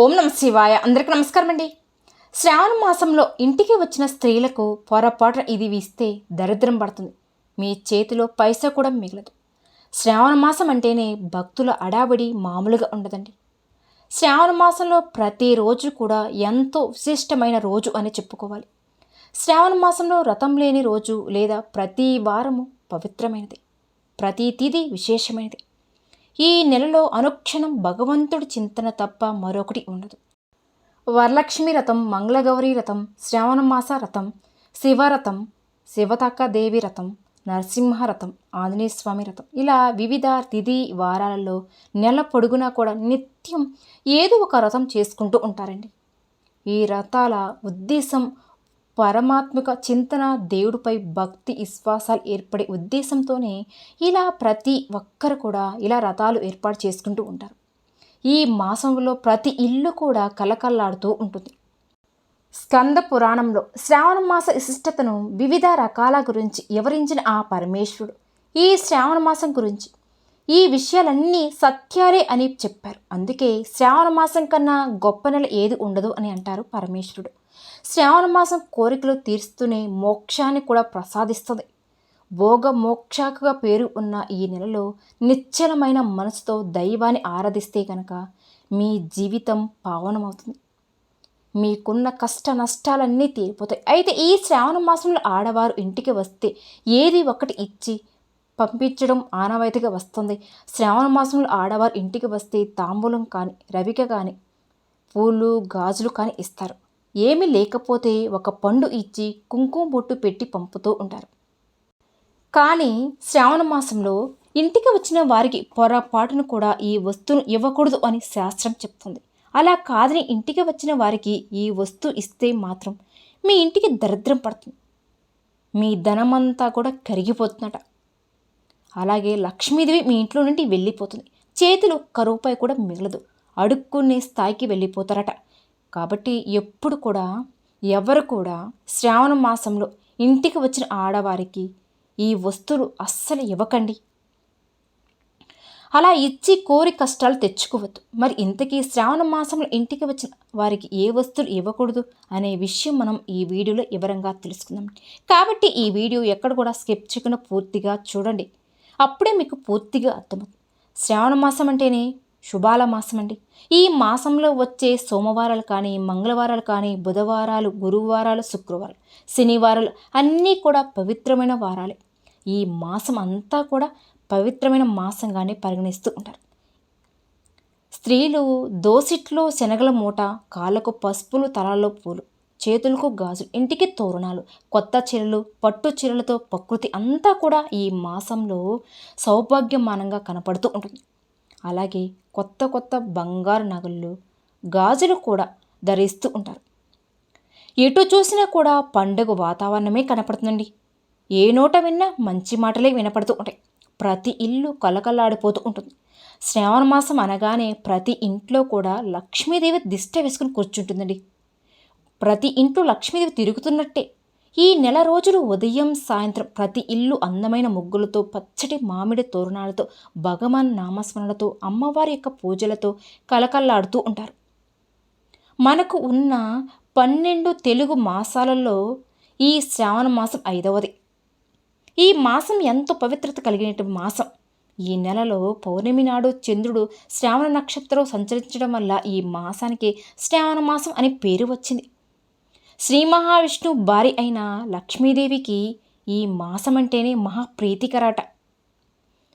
ఓం నమ శివాయ. అందరికీ నమస్కారం అండి శ్రావణ మాసంలో ఇంటికి వచ్చిన స్త్రీలకు పొరపాటున ఇది వీస్తే దరిద్రం పడుతుంది. మీ చేతిలో పైసా కూడా మిగలదు. శ్రావణ మాసం అంటేనే భక్తుల అడాబడి మామూలుగా ఉండదండి. శ్రావణ మాసంలో ప్రతిరోజు కూడా ఎంతో విశిష్టమైన రోజు అని చెప్పుకోవాలి. శ్రావణ మాసంలో రథం లేని రోజు లేదా ప్రతి వారము పవిత్రమైనది. ప్రతి తిథి విశేషమైనది. ఈ నెలలో అనుక్షణం భగవంతుడి చింతన తప్ప మరొకటి ఉండదు. వరలక్ష్మి రథం మంగళగౌరీ రథం శ్రావణమాస రథం శివరథం శివతక్కదేవి రథం నరసింహ రథం ఆంజనేయ స్వామి రథం ఇలా వివిధ తిథి వారాలలో నెల పొడుగునా కూడా నిత్యం ఏదో ఒక రథం చేసుకుంటూ ఉంటారండి. ఈ రథాల ఉద్దేశం పరమాత్మిక చింతన దేవుడిపై భక్తి విశ్వాసాలు ఏర్పడే ఉద్దేశంతోనే ఇలా ప్రతి ఒక్కరు కూడా ఇలా రథాలు ఏర్పాటు చేసుకుంటూ ఉంటారు. ఈ మాసంలో ప్రతి ఇల్లు కూడా కలకల్లాడుతూ ఉంటుంది. స్కంద పురాణంలో శ్రావణ మాస విశిష్టతను వివిధ రకాల గురించి వివరించిన ఆ పరమేశ్వరుడు. ఈ శ్రావణ మాసం గురించి ఈ విషయాలన్నీ సత్యాలే అని చెప్పారు. అందుకే శ్రావణ మాసం కన్నా గొప్ప నెల ఏది ఉండదు అని అంటారు పరమేశ్వరుడు. శ్రావణ మాసం కోరికలు తీరుస్తూనే మోక్షాన్ని కూడా ప్రసాదిస్తుంది. భోగ మోక్షాకుగా పేరు ఉన్న ఈ నెలలో నిశ్చలమైన మనసుతో దైవాన్ని ఆరాధిస్తే కనుక మీ జీవితం పావనమవుతుంది. మీకున్న కష్ట నష్టాలన్నీ తీరిపోతాయి. అయితే ఈ శ్రావణ మాసంలో ఆడవారు ఇంటికి వస్తే ఏది ఒకటి ఇచ్చి పంపించడం ఆనవాయితీగా వస్తుంది. శ్రావణ మాసంలో ఆడవారు ఇంటికి వస్తే తాంబూలం కానీ రవిక కానీ పూలు గాజులు కానీ ఇస్తారు. ఏమీ లేకపోతే ఒక పండు ఇచ్చి కుంకుమ బొట్టు పెట్టి పంపుతూ ఉంటారు. కానీ శ్రావణ మాసంలో ఇంటికి వచ్చిన వారికి పొరపాటును కూడా ఈ వస్తువును ఇవ్వకూడదు అని శాస్త్రం చెప్తుంది. అలా కాదని ఇంటికి వచ్చిన వారికి ఈ వస్తువు ఇస్తే మాత్రం మీ ఇంటికి దరిద్రం పడుతుంది. మీ ధనమంతా కూడా కరిగిపోతుందట. అలాగే లక్ష్మీదేవి మీ ఇంట్లో నుండి వెళ్ళిపోతుంది. చేతిలో ఒక్క రూపాయి కూడా మిగలదు. అడుక్కునే స్థాయికి వెళ్ళిపోతారట. కాబట్టి ఎప్పుడు కూడా ఎవరు కూడా శ్రావణ మాసంలో ఇంటికి వచ్చిన ఆడవారికి ఈ వస్తువులు అస్సలు ఇవ్వకండి. అలా ఇచ్చి కోరి కష్టాలు తెచ్చుకోవద్దు. మరి ఇంతకీ శ్రావణ మాసంలో ఇంటికి వచ్చిన వారికి ఏ వస్తువులు ఇవ్వకూడదు అనే విషయం మనం ఈ వీడియోలో వివరంగా తెలుసుకుందాం. కాబట్టి ఈ వీడియో ఎక్కడ కూడా స్కిప్ చేయకుండా పూర్తిగా చూడండి. అప్పుడే మీకు పూర్తిగా అర్థమవుతుంది. శ్రావణ మాసం అంటేనే శుభాల మాసం అండి ఈ మాసంలో వచ్చే సోమవారాలు కానీ మంగళవారాలు కానీ బుధవారాలు గురువారాలు శుక్రవారాలు శనివారాలు అన్నీ కూడా పవిత్రమైన వారాలే. ఈ మాసం అంతా కూడా పవిత్రమైన మాసంగానే పరిగణిస్తూ ఉంటారు. స్త్రీలు దోసిట్లో శనగల మూట కాళ్ళకు పసుపులు తలాల్లో పూలు. చేతులకు గాజులు ఇంటికి తోరణాలు కొత్త చీరలు పట్టు చీరలతో ప్రకృతి అంతా కూడా ఈ మాసంలో సౌభాగ్యమానంగా కనపడుతూ ఉంటుంది. అలాగే కొత్త కొత్త బంగారు నగళ్ళు గాజులు కూడా ధరిస్తూ ఉంటారు. ఎటు చూసినా కూడా పండుగ వాతావరణమే కనపడుతుందండి. ఏ నోట విన్నా మంచి మాటలే వినపడుతూ ఉంటాయి. ప్రతి ఇల్లు కలకల్లాడిపోతూ ఉంటుంది. శ్రావణ మాసం అనగానే ప్రతి ఇంట్లో కూడా లక్ష్మీదేవి దిష్ట వేసుకుని కూర్చుంటుందండి. ప్రతి ఇంట్లో లక్ష్మీదేవి తిరుగుతున్నట్టే. ఈ నెల రోజులు ఉదయం సాయంత్రం ప్రతి ఇల్లు అందమైన ముగ్గులతో పచ్చటి మామిడి తోరణాలతో భగవాన్ నామస్మరణలతో అమ్మవారి యొక్క పూజలతో కలకల్లాడుతూ ఉంటారు. మనకు ఉన్న పన్నెండు తెలుగు మాసాలలో ఈ శ్రావణ మాసం ఐదవది. ఈ మాసం ఎంతో పవిత్రత కలిగిన మాసం. ఈ నెలలో పౌర్ణమి నాడు చంద్రుడు శ్రావణ నక్షత్రం సంచరించడం వల్ల ఈ మాసానికి శ్రావణ మాసం అనే పేరు వచ్చింది. శ్రీ మహావిష్ణు భార్య అయిన లక్ష్మీదేవికి ఈ మాసం అంటేనే మహాప్రీతికరాట.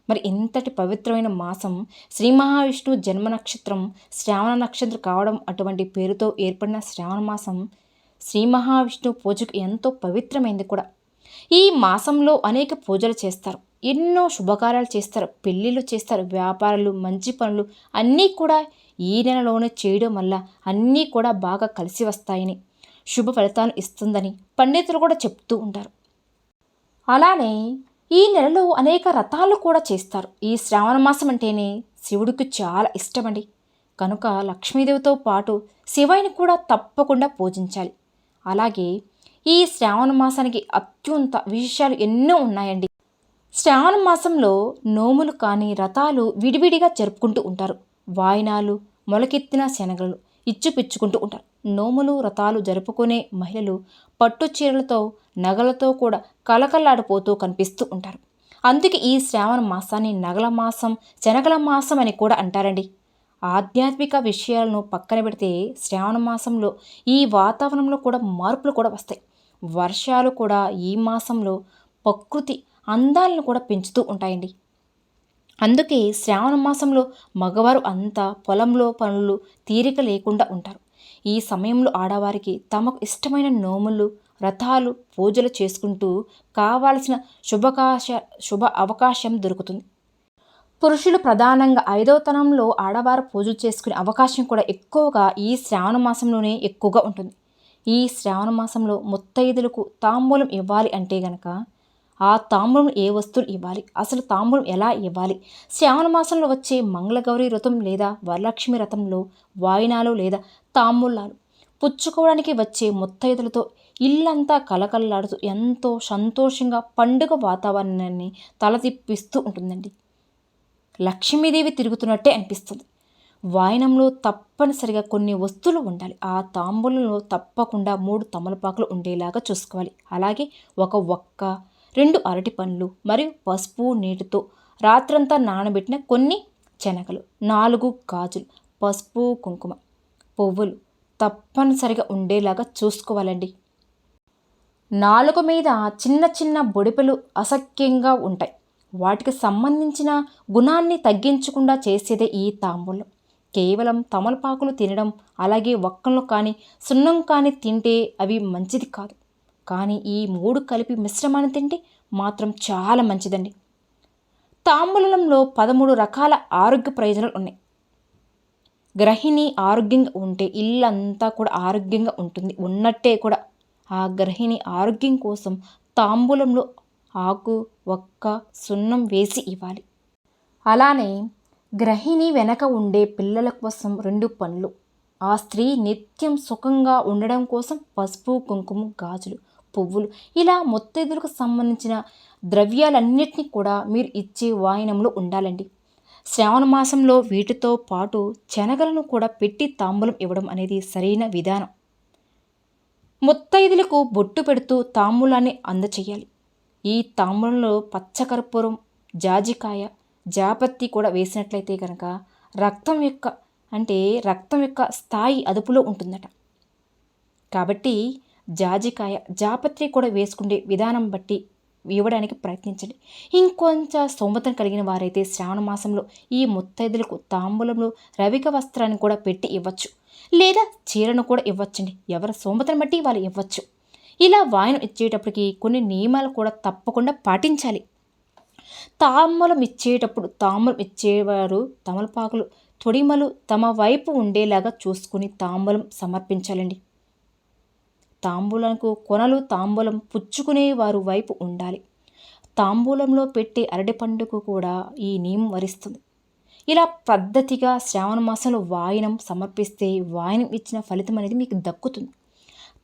మరి ఇంతటి పవిత్రమైన మాసం శ్రీ మహావిష్ణువు జన్మ నక్షత్రం శ్రావణ నక్షత్రం కావడం అటువంటి పేరుతో ఏర్పడిన శ్రావణ మాసం శ్రీ మహావిష్ణువు పూజకు ఎంతో పవిత్రమైంది కూడా. ఈ మాసంలో అనేక పూజలు చేస్తారు. ఎన్నో శుభకార్యాలు చేస్తారు. పెళ్ళిళ్ళు చేస్తారు. వ్యాపారాలు మంచి పనులు అన్నీ కూడా ఈ నెలలోనే చేయడం వల్ల అన్నీ కూడా బాగా కలిసి వస్తాయని. శుభ ఫలితాలు ఇస్తుందని పండితులు కూడా చెప్తూ ఉంటారు. అలానే ఈ నెలలో అనేక రథాలు కూడా చేస్తారు. ఈ శ్రావణ మాసం అంటేనే శివుడికి చాలా ఇష్టమండి. కనుక లక్ష్మీదేవితో పాటు శివయ్యని కూడా తప్పకుండా పూజించాలి. అలాగే ఈ శ్రావణ మాసానికి అత్యంత విశేషాలు ఎన్నో ఉన్నాయండి. శ్రావణ మాసంలో నోములు కానీ రథాలు విడివిడిగా జరుపుకుంటూ ఉంటారు. వాయినాలు మొలకెత్తిన శనగలు ఇచ్చిపుచ్చుకుంటూ ఉంటారు. నోములు వ్రతాలు జరుపుకునే మహిళలు పట్టు చీరలతో నగలతో కూడా కలకల్లాడిపోతూ కనిపిస్తూ ఉంటారు. అందుకే ఈ శ్రావణ మాసాన్ని నగల మాసం శనగల మాసం అని కూడా అంటారండి. ఆధ్యాత్మిక విషయాలను పక్కన పెడితే శ్రావణ మాసంలో ఈ వాతావరణంలో కూడా మార్పులు కూడా వస్తాయి. వర్షాలు కూడా ఈ మాసంలో ప్రకృతి అందాలను కూడా పెంచుతూ ఉంటాయండి. అందుకే శ్రావణ మాసంలో మగవారు అంతా పొలంలో పనులు తీరిక లేకుండా ఉంటారు. ఈ సమయంలో ఆడవారికి తమకు ఇష్టమైన నోములు వ్రతాలు పూజలు చేసుకుంటూ కావాల్సిన శుభకాశ శుభ అవకాశం దొరుకుతుంది. పురుషులు ప్రధానంగా ఐదవ తనంలో ఆడవారు పూజలు చేసుకునే అవకాశం కూడా ఎక్కువగా ఈ శ్రావణ మాసంలోనే ఎక్కువగా ఉంటుంది. ఈ శ్రావణ మాసంలో ముత్తైదులకు తాంబూలం ఇవ్వాలి అంటే గనక ఆ తాంబూలం ఏ వస్తువులు ఇవ్వాలి? అసలు తాంబూలం ఎలా ఇవ్వాలి? శ్రావణ మాసంలో వచ్చే మంగళగౌరి వ్రతం లేదా వరలక్ష్మి వ్రతంలో వాయినాలు లేదా తాంబూలాలు పుచ్చుకోవడానికి వచ్చే ముత్తైదులతో ఇల్లంతా కలకల్లాడుతూ ఎంతో సంతోషంగా పండుగ వాతావరణాన్ని తలతిప్పిస్తూ ఉంటుందండి. లక్ష్మీదేవి తిరుగుతున్నట్టే అనిపిస్తుంది. వాయనంలో తప్పనిసరిగా కొన్ని వస్తువులు ఉండాలి. ఆ తాంబూలంలో తప్పకుండా మూడు తమలపాకులు ఉండేలాగా చూసుకోవాలి. అలాగే ఒక ఒక్క రెండు అరటి పండ్లు మరియు పసుపు నీటితో రాత్రంతా నానబెట్టిన కొన్ని శనగలు నాలుగు గాజులు పసుపు కుంకుమ పువ్వులు తప్పనిసరిగా ఉండేలాగా చూసుకోవాలండి. నాలుగు మీద చిన్న చిన్న బొడిపెలు అసఖ్యంగా ఉంటాయి. వాటికి సంబంధించిన గుణాన్ని తగ్గించకుండా చేసేదే ఈ తాంబూలం. కేవలం తమలపాకులు తినడం అలాగే ఒక్కలు కానీ సున్నం కానీ తింటే అవి మంచిది కాదు. కానీ ఈ మూడు కలిపి మిశ్రమాన్ని తింటే మాత్రం చాలా మంచిదండి. తాంబూలంలో పదమూడు రకాల ఆరోగ్య ప్రయోజనాలు ఉన్నాయి. గ్రహిణి ఆరోగ్యంగా ఉంటే ఇల్లంతా కూడా ఆరోగ్యంగా ఉంటుంది. ఉన్నట్టే కూడా. ఆ గ్రహిణి ఆరోగ్యం కోసం తాంబూలంలో ఆకు ఒక్క సున్నం వేసి ఇవ్వాలి. అలానే గ్రహిణి వెనక ఉండే పిల్లల కోసం రెండు పనులు ఆ స్త్రీ నిత్యం సుఖంగా ఉండడం కోసం పసుపు కుంకుమ గాజులు. పువ్వులు. ఇలా మొత్తెదులకు సంబంధించిన ద్రవ్యాలన్నిటినీ కూడా మీరు ఇచ్చే వాయనంలో ఉండాలండి. శ్రావణ మాసంలో వీటితో పాటు శనగలను కూడా పెట్టి తాంబూలం ఇవ్వడం అనేది సరైన విధానం. ముత్తైదులకు బొట్టు పెడుతూ తాంబూలాన్ని అందచేయాలి. ఈ తాంబూలంలో పచ్చకర్పూరం జాజికాయ జాపత్తి కూడా వేసినట్లయితే కనుక రక్తం యొక్క అంటే రక్తం యొక్క స్థాయి అదుపులో ఉంటుందట. కాబట్టి జాజికాయ జాపత్రి కూడా వేసుకునే విధానం బట్టి ఇవ్వడానికి ప్రయత్నించండి. ఇంకొంచెం సోమతను కలిగిన వారైతే శ్రావణ మాసంలో ఈ ముత్తైదులకు తాంబూలంలో రవిక వస్త్రాన్ని కూడా పెట్టి ఇవ్వచ్చు. లేదా చీరను కూడా ఇవ్వచ్చండి. ఎవరి సోమతను బట్టి వాళ్ళు ఇవ్వచ్చు. ఇలా వాయనం ఇచ్చేటప్పటికి కొన్ని నియమాలు కూడా తప్పకుండా పాటించాలి. తాంబూలం ఇచ్చేటప్పుడు తాంబూలం ఇచ్చేవారు తమలపాకులు తొడిమలు తమ వైపు ఉండేలాగా చూసుకుని తాంబూలం సమర్పించాలండి. తాంబూలంకు కొనలు తాంబూలం పుచ్చుకునే వారు వైపు ఉండాలి. తాంబూలంలో పెట్టే అరటిపండుకు కూడా ఈ నియమం వరిస్తుంది. ఇలా పద్ధతిగా శ్రావణ మాసంలో వాయనం సమర్పిస్తే వాయనం ఇచ్చిన ఫలితం అనేది మీకు దక్కుతుంది.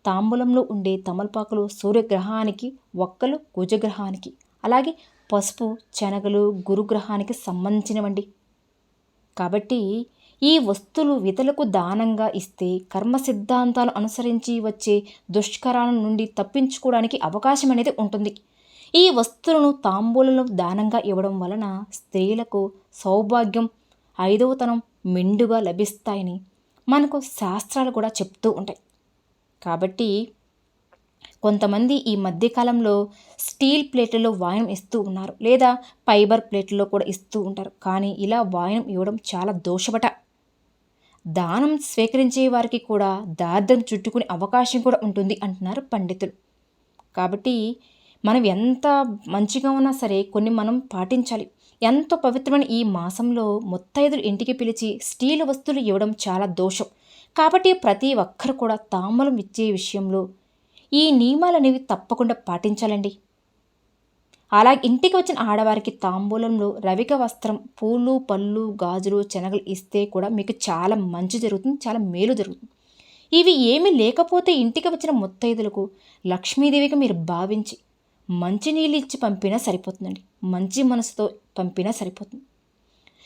తాంబూలంలో ఉండే తమలపాకులు సూర్యగ్రహానికి ఒక్కలు కుజగ్రహానికి అలాగే పసుపు శనగలు గురుగ్రహానికి సంబంధించినవండి. కాబట్టి ఈ వస్తువులు ఇతరులకు దానంగా ఇస్తే కర్మ సిద్ధాంతాలు అనుసరించి వచ్చే దుష్కరాల నుండి తప్పించుకోవడానికి అవకాశం అనేది ఉంటుంది. ఈ వస్తువులను తాంబూలలో దానంగా ఇవ్వడం వలన స్త్రీలకు సౌభాగ్యం ఐదవతనం మెండుగా లభిస్తాయని మనకు శాస్త్రాలు కూడా చెప్తూ ఉంటాయి. కాబట్టి కొంతమంది ఈ మధ్యకాలంలో స్టీల్ ప్లేట్లలో వాయనం ఇస్తూ ఉన్నారు. లేదా ఫైబర్ ప్లేట్లలో కూడా ఇస్తూ ఉంటారు. కానీ ఇలా వాయనం ఇవ్వడం చాలా దోషపట. దానం స్వీకరించే వారికి కూడా దారిద్రం చుట్టుకునే అవకాశం కూడా ఉంటుంది అంటున్నారు పండితులు. కాబట్టి మనం ఎంత మంచిగా ఉన్నా సరే కొన్ని మనం పాటించాలి. ఎంతో పవిత్రమైన ఈ మాసంలో ముత్తైదులు ఇంటికి పిలిచి స్టీల్ వస్తువులు ఇవ్వడం చాలా దోషం. కాబట్టి ప్రతి ఒక్కరు కూడా తాంబూలం ఇచ్చే విషయంలో ఈ నియమాలనేవి తప్పకుండా పాటించాలండి. అలా ఇంటికి వచ్చిన ఆడవారికి తాంబూలంలో రవిక వస్త్రం పూలు పళ్ళు గాజులు శనగలు ఇస్తే కూడా మీకు చాలా మంచి జరుగుతుంది చాలా మేలు జరుగుతుంది. ఇవి ఏమీ లేకపోతే ఇంటికి వచ్చిన ముత్తైదులకు లక్ష్మీదేవికి మీరు భావించి మంచి నీళ్ళు ఇచ్చి పంపినా సరిపోతుందండి. మంచి మనసుతో పంపినా సరిపోతుంది.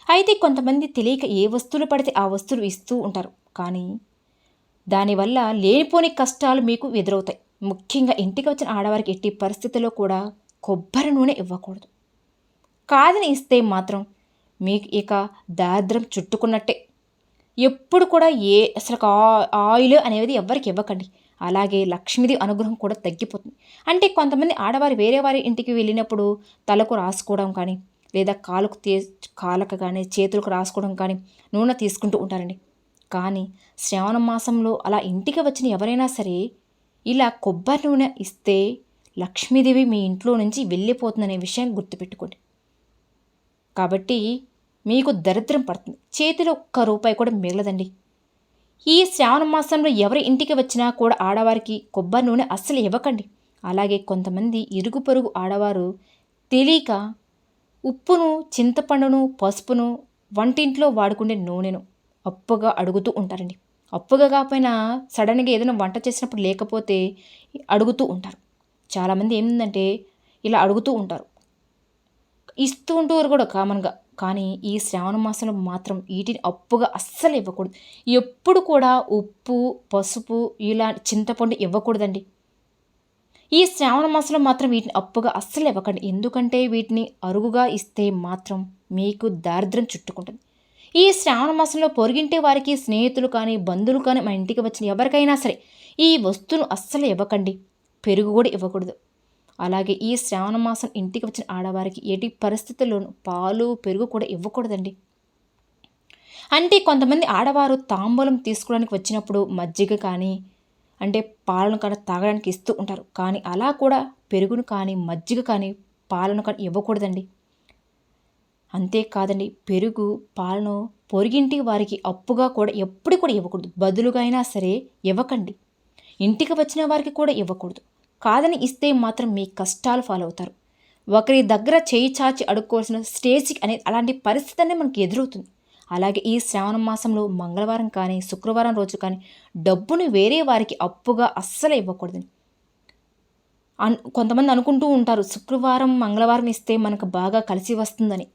అయితే కొంతమంది తెలియక ఏ వస్తువులు పడితే ఆ వస్తువులు ఇస్తూ ఉంటారు. కానీ దానివల్ల లేనిపోని కష్టాలు మీకు ఎదురవుతాయి. ముఖ్యంగా ఇంటికి వచ్చిన ఆడవారికి ఎట్టి పరిస్థితుల్లో కూడా కొబ్బరి నూనె ఇవ్వకూడదు. కాదని ఇస్తే మాత్రం మీకు ఇక దారిద్రం చుట్టుకున్నట్టే. ఎప్పుడు కూడా ఏ అసలు ఆ- ఆయిల్ అనేది ఎవరికి ఇవ్వకండి. అలాగే లక్ష్మీదేవి అనుగ్రహం కూడా తగ్గిపోతుంది. అంటే కొంతమంది ఆడవారు వేరే వారి ఇంటికి వెళ్ళినప్పుడు తలకు రాసుకోవడం కానీ లేదా కాలుకు తీ కాళ్ళకు కానీ చేతులకు రాసుకోవడం కానీ నూనె తీసుకుంటూ ఉంటారండి. కానీ శ్రావణ మాసంలో అలా ఇంటికి వచ్చిన ఎవరైనా సరే ఇలా కొబ్బరి నూనె ఇస్తే లక్ష్మీదేవి మీ ఇంట్లో నుంచి వెళ్ళిపోతుందనే విషయం గుర్తుపెట్టుకోండి. కాబట్టి మీకు దరిద్రం పడుతుంది. చేతిలో ఒక్క రూపాయి కూడా మిగలదండి. ఈ శ్రావణ మాసంలో ఎవరి ఇంటికి వచ్చినా కూడా ఆడవారికి కొబ్బరి నూనె అస్సలు ఇవ్వకండి. అలాగే కొంతమంది ఇరుగు పొరుగు ఆడవారు తెలియక ఉప్పును చింతపండును పసుపును వంటింట్లో వాడుకునే నూనెను అప్పుగా అడుగుతూ ఉంటారండి. అప్పుగా కాకపోయినా సడన్గా ఏదైనా వంట చేసినప్పుడు లేకపోతే అడుగుతూ ఉంటారు. చాలామంది ఏమిందంటే ఇలా అడుగుతూ ఉంటారు. ఇస్తూ ఉంటారు కూడా కామన్గా కానీ ఈ శ్రావణ మాసంలో మాత్రం వీటిని అప్పుగా అస్సలు ఇవ్వకూడదు. ఎప్పుడు కూడా ఉప్పు పసుపు ఇలా చింతపండు ఇవ్వకూడదండి. ఈ శ్రావణ మాసంలో మాత్రం వీటిని అప్పుగా అస్సలు ఇవ్వకండి. ఎందుకంటే వీటిని అరుగుగా ఇస్తే మాత్రం మీకు దారిద్ర్యం చుట్టుకుంటుంది. ఈ శ్రావణ మాసంలో పొరిగింటే వారికి స్నేహితులు కానీ బంధువులు కానీ మా ఇంటికి వచ్చిన ఎవరికైనా సరే ఈ వస్తువును అస్సలు ఇవ్వకండి. పెరుగు కూడా ఇవ్వకూడదు. అలాగే ఈ శ్రావణ మాసం ఇంటికి వచ్చిన ఆడవారికి ఎటు పరిస్థితుల్లోనూ పాలు పెరుగు కూడా ఇవ్వకూడదండి. అంటే కొంతమంది ఆడవారు తాంబూలం తీసుకోవడానికి వచ్చినప్పుడు మజ్జిగ కానీ అంటే పాలను కానీ తాగడానికి ఇస్తూ ఉంటారు. కానీ అలా కూడా పెరుగును కానీ మజ్జిగ కానీ పాలను కానీ ఇవ్వకూడదండి. అంతేకాదండి పెరుగు పాలను పొరిగింటి వారికి అప్పుగా కూడా ఎప్పుడు కూడా ఇవ్వకూడదు. బదులుగా అయినా సరే ఇవ్వకండి. ఇంటికి వచ్చిన వారికి కూడా ఇవ్వకూడదు. కాదని ఇస్తే మాత్రం మీ కష్టాలు ఫాలో అవుతారు ఒకరి దగ్గర చేయి చాచి అడుక్కోవాల్సిన స్టేజ్కి అనేది అలాంటి పరిస్థితి అనేది మనకి ఎదురవుతుంది. అలాగే ఈ శ్రావణ మాసంలో మంగళవారం కానీ శుక్రవారం రోజు కానీ డబ్బును వేరే వారికి అప్పుగా అస్సలు ఇవ్వకూడదు. అన్ కొంతమంది అనుకుంటూ ఉంటారు శుక్రవారం మంగళవారం ఇస్తే మనకు బాగా కలిసి వస్తుందని.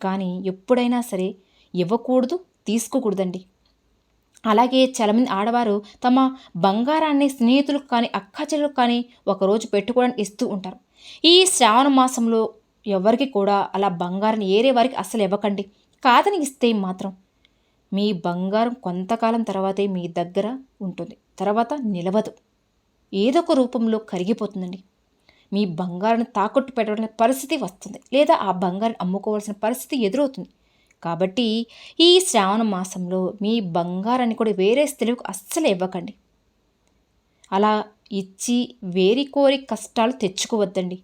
కానీ ఎప్పుడైనా సరే ఇవ్వకూడదు తీసుకోకూడదండి. అలాగే చాలామంది ఆడవారు తమ బంగారాన్ని స్నేహితులకు కానీ అక్కాచెల్లకు కానీ ఒకరోజు పెట్టుకోవడానికి ఇస్తూ ఉంటారు. ఈ శ్రావణ మాసంలో ఎవరికి కూడా అలా బంగారాన్ని ఏరే వారికి అస్సలు ఇవ్వకండి. కాదని ఇస్తే మాత్రం మీ బంగారం కొంతకాలం తర్వాతే మీ దగ్గర ఉంటుంది. తర్వాత నిలవదు. ఏదో ఒక రూపంలో కరిగిపోతుందండి. మీ బంగారాన్ని తాకట్టు పెట్టడం పరిస్థితి వస్తుంది. లేదా ఆ బంగారం అమ్ముకోవాల్సిన పరిస్థితి ఎదురవుతుంది. కాబట్టి ఈ శ్రావణ మాసంలో మీ బంగారాన్ని కూడా వేరే స్త్రీలకు అస్సలు ఇవ్వకండి. అలా ఇచ్చి వేరి కోరి కష్టాలు తెచ్చుకోవద్దండి.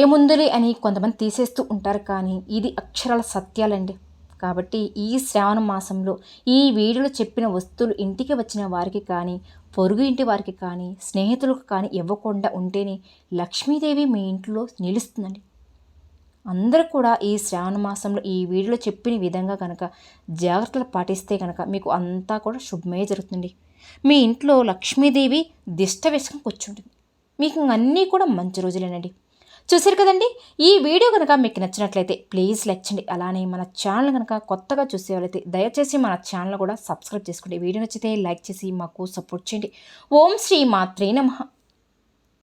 ఏముందులే అని కొంతమంది తీసేస్తూ ఉంటారు కానీ ఇది అక్షరాల సత్యాలండి. కాబట్టి ఈ శ్రావణ మాసంలో ఈ వీడియోలో చెప్పిన వస్తువులు ఇంటికి వచ్చిన వారికి కానీ పొరుగు ఇంటి వారికి కానీ స్నేహితులకు కానీ ఇవ్వకుండా ఉంటేనే లక్ష్మీదేవి మీ ఇంట్లో నిలుస్తుందండి. అందరూ కూడా ఈ శ్రావణ మాసంలో ఈ వీడియోలో చెప్పిన విధంగా కనుక జాగ్రత్తలు పాటిస్తే కనుక మీకు అంతా కూడా శుభమే జరుగుతుంది. మీ ఇంట్లో లక్ష్మీదేవి దిష్ట వేసుకుని కూర్చుంటుంది. మీకు అన్నీ కూడా మంచి రోజులేనండి. చూసారు కదండి? ఈ వీడియో కనుక మీకు నచ్చినట్లయితే ప్లీజ్ లైక్ చేయండి. అలానే మన ఛానల్ కనుక కొత్తగా చూసేవాళ్ళైతే దయచేసి మన ఛానల్ కూడా సబ్స్క్రైబ్ చేసుకోండి. వీడియో నచ్చితే లైక్ చేసి మాకు సపోర్ట్ చేయండి. ఓం శ్రీ మాత్రే నమః.